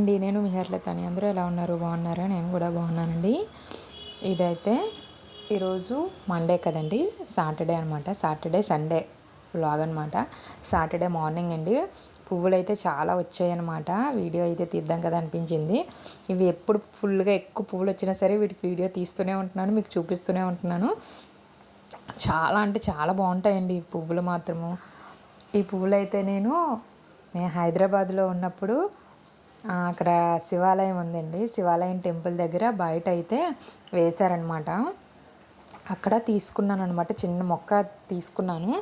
అండి నేను మీ హెర్లతని అందరూ ఎలా ఉన్నారు? బాగున్నారా? నేను కూడా బాగున్నానండి. ఇదైతే ఈరోజు మండే కదండి. సాటర్డే అనమాట సాటర్డే సండే వ్లాగ్ అనమాట సాటర్డే మార్నింగ్ అండి. పువ్వులు అయితే చాలా వచ్చాయన్నమాట. వీడియో అయితే తీద్దాం కదా అనిపించింది. ఇవి ఎప్పుడు ఫుల్గా ఎక్కువ పువ్వులు వచ్చినా సరే వీటికి వీడియో తీస్తూనే ఉంటున్నాను. మీకు చూపిస్తూనే ఉంటున్నాను. చాలా అంటే చాలా బాగుంటాయండి ఈ పువ్వులు మాత్రము. ఈ పువ్వులు అయితే నేను నేను హైదరాబాద్లో ఉన్నప్పుడు అక్కడ శివాలయం ఉందండి. శివాలయం టెంపుల్ దగ్గర బయట అయితే వేశారనమాట అక్కడ తీసుకున్నాను అనమాట చిన్న మొక్క తీసుకున్నాను.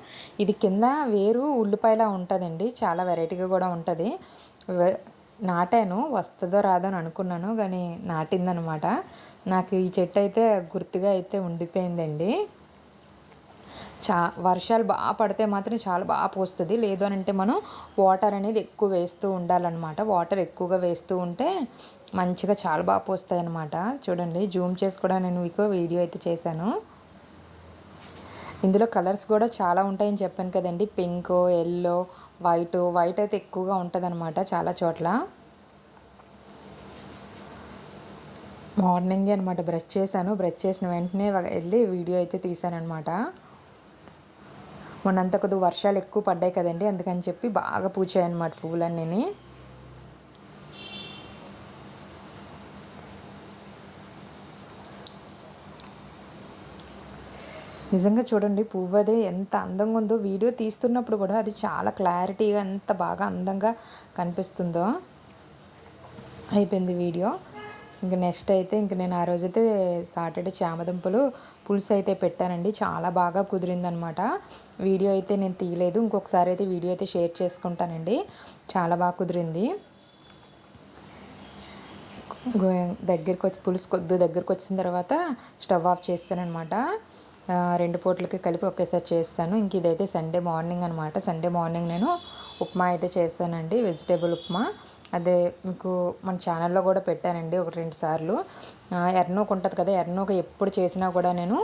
ఇది కింద వేరు ఉల్లిపాయలా ఉంటుందండి. చాలా వెరైటీగా కూడా ఉంటుంది. నాటాను. వస్తుందో రాదో అని అనుకున్నాను. కానీ నాటిందనమాట నాకు ఈ చెట్టు అయితే గుర్తుగా అయితే ఉండిపోయిందండి. చా వర్షాలు బాగా పడితే మాత్రం చాలా బాగా పోస్తుంది. లేదు అని అంటే మనం వాటర్ అనేది ఎక్కువ వేస్తూ ఉండాలన్నమాట. వాటర్ ఎక్కువగా వేస్తూ ఉంటే మంచిగా చాలా బాగా పోస్తాయి అనమాట చూడండి జూమ్ చేసి కూడా నేను మీకు వీడియో అయితే చేశాను. ఇందులో కలర్స్ కూడా చాలా ఉంటాయని చెప్పాను కదండి. పింక్ ఎల్లో వైట్ వైట్ అయితే ఎక్కువగా ఉంటుంది చాలా చోట్ల. మార్నింగే అనమాట బ్రష్ చేశాను. బ్రష్ చేసిన వెంటనే వెళ్ళి వీడియో అయితే తీశాను అనమాట మొన్నంత కొద్దిగా వర్షాలు ఎక్కువ పడ్డాయి కదండి అందుకని చెప్పి బాగా పూచాయి అనమాట పువ్వులన్నీ నిజంగా చూడండి పువ్వు అదే ఎంత అందంగా ఉందో వీడియో తీస్తున్నప్పుడు కూడా అది చాలా క్లారిటీగా ఎంత బాగా అందంగా కనిపిస్తుందో. అయిపోయింది వీడియో. ఇంక నెక్స్ట్ అయితే ఇంక నేను ఆ రోజైతే సాటర్డే చామదుంపలు పులుసు అయితే పెట్టానండి. చాలా బాగా కుదిరిందనమాట. వీడియో అయితే నేను తీయలేదు. ఇంకొకసారి అయితే వీడియో అయితే షేర్ చేసుకుంటానండి. చాలా బాగా కుదిరింది. దగ్గరికి వచ్చి పులుసు కొద్ది దగ్గరికి వచ్చిన తర్వాత స్టవ్ ఆఫ్ చేస్తానమాట రెండు పూటలకి కలిపి ఒకేసారి చేస్తాను. ఇంక ఇదైతే సండే మార్నింగ్ అనమాట సండే మార్నింగ్ నేను ఉప్మా అయితే చేస్తానండి. వెజిటేబుల్ ఉప్మా. అదే మీకు మన ఛానల్లో కూడా పెట్టానండి ఒక రెండు సార్లు. ఎర్నోక్ ఉంటుంది కదా ఎర్నోక ఎప్పుడు చేసినా కూడా నేను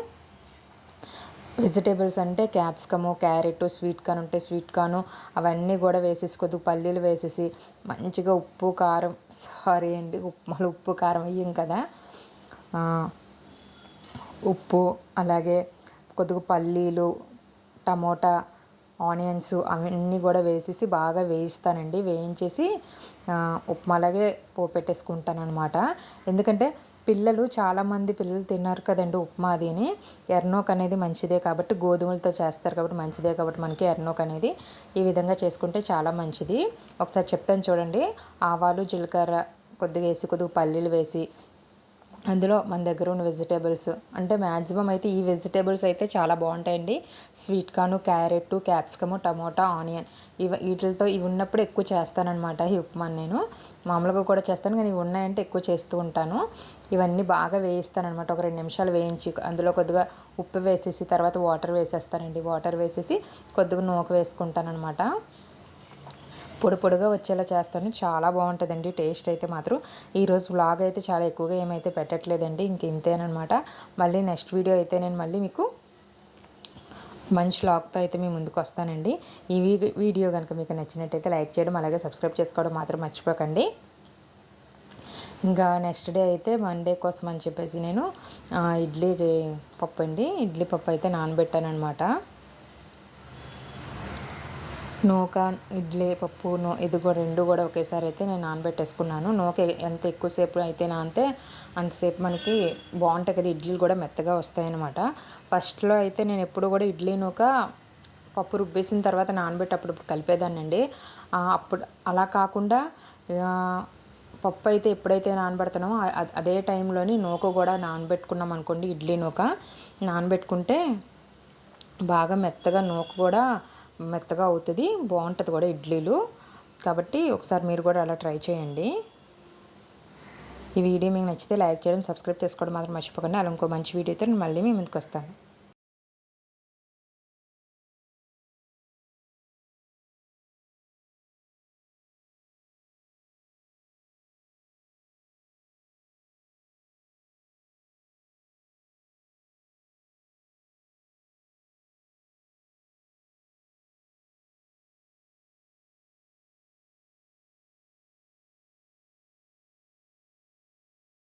వెజిటేబుల్స్ అంటే క్యాప్సికము క్యారెట్ స్వీట్ కార్న్ ఉంటే స్వీట్ కార్న్ అవన్నీ కూడా వేసేసి కొద్దిగా పల్లీలు వేసేసి మంచిగా ఉప్పు కారం సారీ అండి ఉప్మాలు ఉప్పు కారం అయ్యాం కదా. ఉప్పు అలాగే కొద్దిగా పల్లీలు టమోటా ఆనియన్స్ అవన్నీ కూడా వేసేసి బాగా వేయిస్తానండి. వేయించేసి ఉప్మాలాగే పోపెట్టేసుకుంటాను అనమాట ఎందుకంటే పిల్లలు చాలామంది పిల్లలు తిన్నారు కదండి ఉప్మా అదిని. ఎర్నోక్ అనేది మంచిదే కాబట్టి గోధుమలతో చేస్తారు కాబట్టి మంచిదే కాబట్టి మనకి ఎర్నోక్ అనేది ఈ విధంగా చేసుకుంటే చాలా మంచిది. ఒకసారి చెప్తాను చూడండి. ఆవాలు జీలకర్ర కొద్దిగా వేసి కొద్దిగా పల్లీలు వేసి అందులో మన దగ్గర ఉన్న వెజిటేబుల్స్. అంటే మ్యాక్సిమం అయితే ఈ వెజిటేబుల్స్ అయితే చాలా బాగుంటాయండి. స్వీట్ కాను క్యారెట్ క్యాప్సికము టమోటా ఆనియన్. ఇవి వీటితో ఇవి ఉన్నప్పుడు ఎక్కువ చేస్తానన్నమాట ఈ ఉప్మా నేను. మామూలుగా కూడా చేస్తాను కానీ ఇవి ఉన్నాయంటే ఎక్కువ చేస్తూ ఉంటాను. ఇవన్నీ బాగా వేయిస్తానమాట ఒక రెండు నిమిషాలు వేయించి అందులో కొద్దిగా ఉప్పు వేసేసి తర్వాత వాటర్ వేసేస్తానండి. వాటర్ వేసేసి కొద్దిగా నూక వేసుకుంటానమాట పొడి పొడిగా వచ్చేలా చేస్తాను. చాలా బాగుంటుందండి. టేస్ట్ అయితే మాత్రం. ఈరోజు వ్లాగ్ అయితే చాలా ఎక్కువగా ఏమైతే పెట్టట్లేదండి ఇంక ఇంతేనమాట మళ్ళీ నెక్స్ట్ వీడియో అయితే నేను మళ్ళీ మీకు మంచి లాక్తో అయితే మీ ముందుకు వస్తానండి. ఈ వీడియో కనుక మీకు నచ్చినట్టయితే లైక్ చేయడం అలాగే సబ్స్క్రైబ్ చేసుకోవడం మాత్రం మర్చిపోకండి. ఇంకా నెక్స్ట్ డే అయితే మండే కోసం అని చెప్పేసి నేను ఇడ్లీ పప్పు అండి ఇడ్లీ పప్పు అయితే నానబెట్టాను అనమాట నూక ఇడ్లీ పప్పు నో ఇది కూడా రెండు కూడా ఒకేసారి అయితే నేను నానబెట్టేసుకున్నాను. నూక ఎంత ఎక్కువసేపు అయితే నానితే అంతసేపు మనకి బాగుంటాయి కదా ఇడ్లీలు కూడా మెత్తగా వస్తాయన్నమాట. ఫస్ట్లో అయితే నేను ఎప్పుడు కూడా ఇడ్లీ నూక పప్పు రుబ్బేసిన తర్వాత నానబెట్టి అప్పుడు కలిపేదానండి అప్పుడు అలా కాకుండా పప్పు అయితే ఎప్పుడైతే నానబెడతానో అదే టైంలోని నూక కూడా నానబెట్టుకున్నాం అనుకోండి ఇడ్లీ నూక. నానబెట్టుకుంటే బాగా మెత్తగా నూక కూడా మెత్తగా అవుతుంది బాగుంటుంది కూడా ఇడ్లీలు. కాబట్టి ఒకసారి మీరు కూడా అలా ట్రై చేయండి. ఈ వీడియో మీకు నచ్చితే లైక్ చేయడం సబ్స్క్రైబ్ చేసుకోవడం మాత్రం మర్చిపోకండి. అలా ఇంకో మంచి వీడియోతో నేను మళ్ళీ మీ ముందుకు వస్తాను.